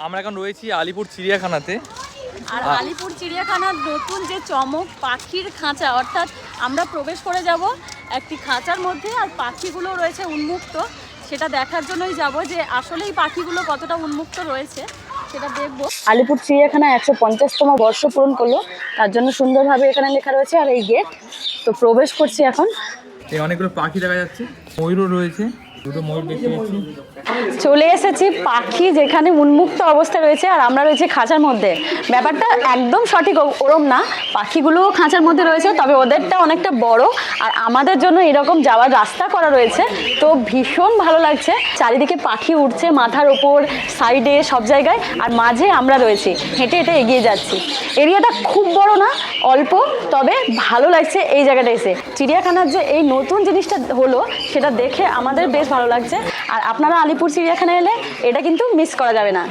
আমরা এখন রয়েছি আলিপুর চিড়িয়াখানাতে। আর আলিপুর চিড়িয়াখানার নতুন যে চমক পাখির খাঁচা অর্থাৎ আমরা প্রবেশ করে যাব একটি খাঁচার মধ্যে আর পাখিগুলো রয়েছে উন্মুক্ত। সেটা দেখার জন্যই যাব যে আসলেই পাখিগুলো কতটা উন্মুক্ত রয়েছে সেটা দেখব। আলিপুর চিড়িয়াখানা একশো পঞ্চাশতম বর্ষ পূরণ করল। তার জন্য সুন্দরভাবে এখানে লেখা রয়েছে আর এই গেট তো প্রবেশ করছি এখন। অনেকগুলো পাখি দেখা যাচ্ছে। ময়ূরও রয়েছে। চলে এসেছি পাখি যেখানে উন্মুক্ত অবস্থায় রয়েছে আর আমরা রয়েছে খাঁচার মধ্যে। ব্যাপারটা একদম সঠিক ওরম না। পাখিগুলোও খাঁচার মধ্যে রয়েছে, তবে ওদেরটা অনেকটা বড়। আর আমাদের জন্য এরকম যাওয়ার রাস্তা করা রয়েছে। তো ভীষণ ভালো লাগছে। চারিদিকে পাখি উঠছে মাথার ওপর সাইডে, সব জায়গায়। আর মাঝে আমরা রয়েছি। হেঁটে হেঁটে এগিয়ে যাচ্ছি। এরিয়াটা খুব বড় না, অল্প, তবে ভালো লাগছে এই জায়গাটা এসে। চিড়িয়াখানার যে এই নতুন জিনিসটা হলো, সেটা দেখে আমাদের বেশ ভালো লাগছে। আর আপনারা আলিপুর চিড়িয়াখানা এলে, এটা কিন্তু মিস করা যাবে না।